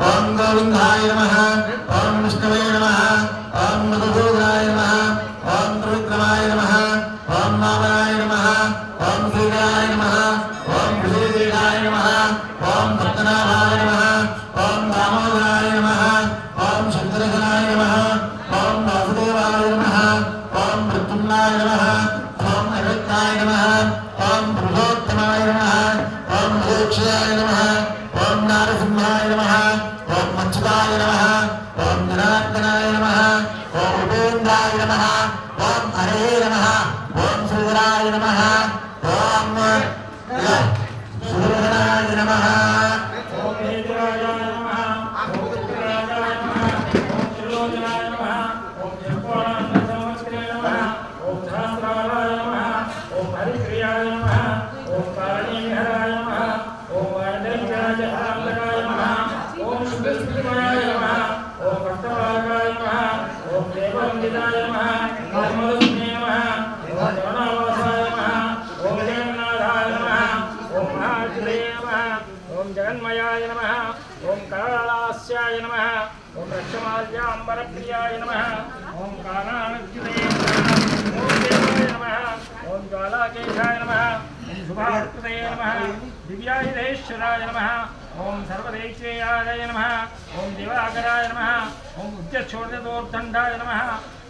ఓం గోవిందాయ నమ ఓం విష్ణవే దేవవందితాయ నమః. ఓం మధుస్మే నమః. ఓం ఓం జగన్నాథాయ నమః. ఓం జగన్మయాయ దేవాయ నమ. ఓం జ్వాలాకేశాయ నమ. ఓం శుభాకృతయ నమ. దివ్యాయుధేశ్వరాయ నమ. ఓం సర్వదేశ్వేయాయ నమ ఓం దివాకరాయ నమ ఓం ఉద్యక్షోడదోర్దండాయ నమ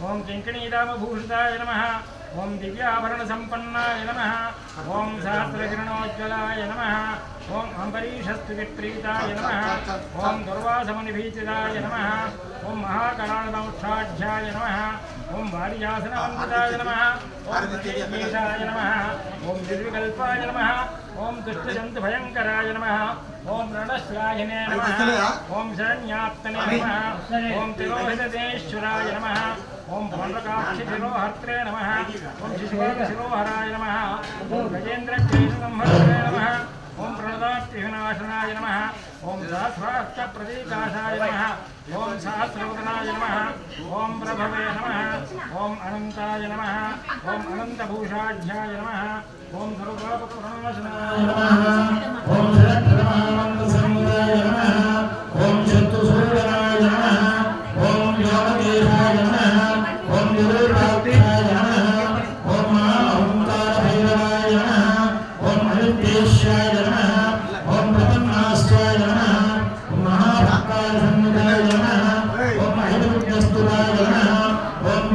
ఓం కింకణీరామభూషితాయ నమ ఓం దివ్యాభరణ సంపన్నాయ నమ ఓం సహస్రకిరణోజ్వలాయ నమ ఓం అంబరీషస్తు విప్రీతాయ నమ ఓం దుర్వాసమునిభీతిదాయ నమ ఓం మహాకరాళదౌష్టాఢ్యాయ నమ ఓం వారియాసనవందితాయ నమ ఓం ప్రత్యేకేశాయ నమ ఓం నిర్వికల్పాయ నమ ఓం దుష్టజంతుభయంకరాయ నమ ఓం రణశ్లాయనే నమ ఓం శరణ్యాప్తనే నమ ఓం తిరోహితేశ్వరాయ నమ ఓం పౌండ్రకాక్షి శిరోహర్త్రే నమ ఓం శిశుపాల శిరోహరాయ నమ ఓం గజేంద్ర సంహర్త్రే నమ ఓం ప్రణదాత్రిహనాశనాయ నమ. ఓం సహస్రాష్ట ప్రతీకాశాయ నమ. ఓం సహస్రవదనాయ నమ. ఓం ప్రభవే నమ. ఓం అనంతాయ నమ. ఓం అనంతభూషాఢ్యాయ నమ. ఓం సర్వపాపప్రణాశనాయ నమ. ఓం శరత్రమానంద సముదాయ నమ. ఓం చతుసూర్యనాయ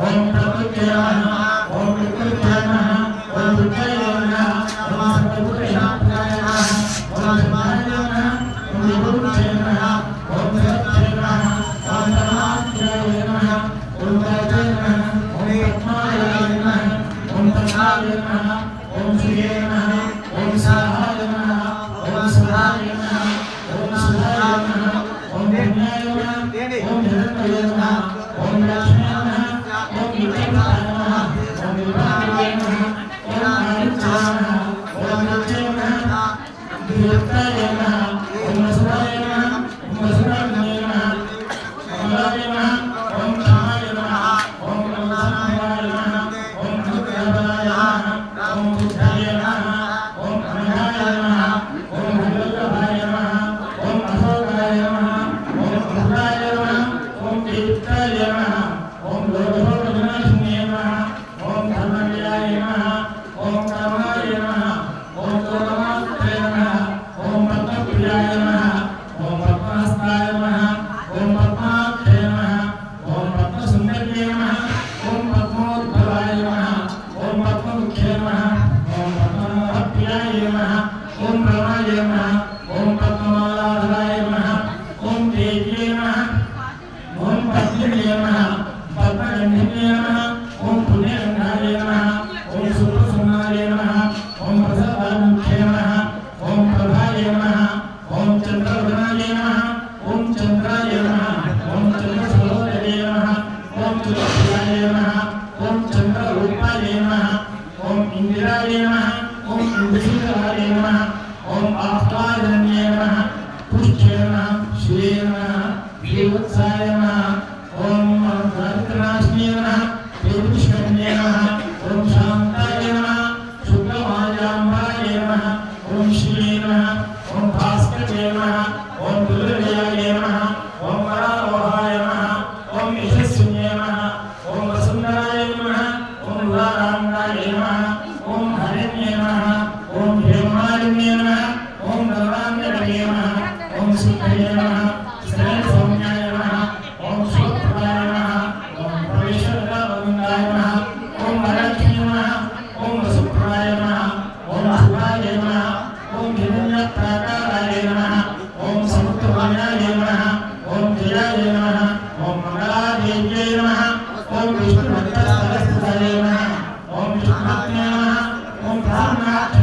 ओम प्रभु तेरा పద్మనాభాయ ఓం పద్మమాలాధరాయ ఓం తేజే ఓం పద్మిణ్యే పద్మగంధిన్యే ఓం పుణ్యగంధాయ ఓం సుప్రసన్నాయ ఓం ప్రసాదాముఖ్యే ఓం ప్రభాయ ఓం చంద్రవర్ణాయ ఓం చంద్రాయ ఓం చంద్రసరోదరే ఓం తులసియాయ పుష్ఠేన శ్రేణ వివత్సాయనా I'm not.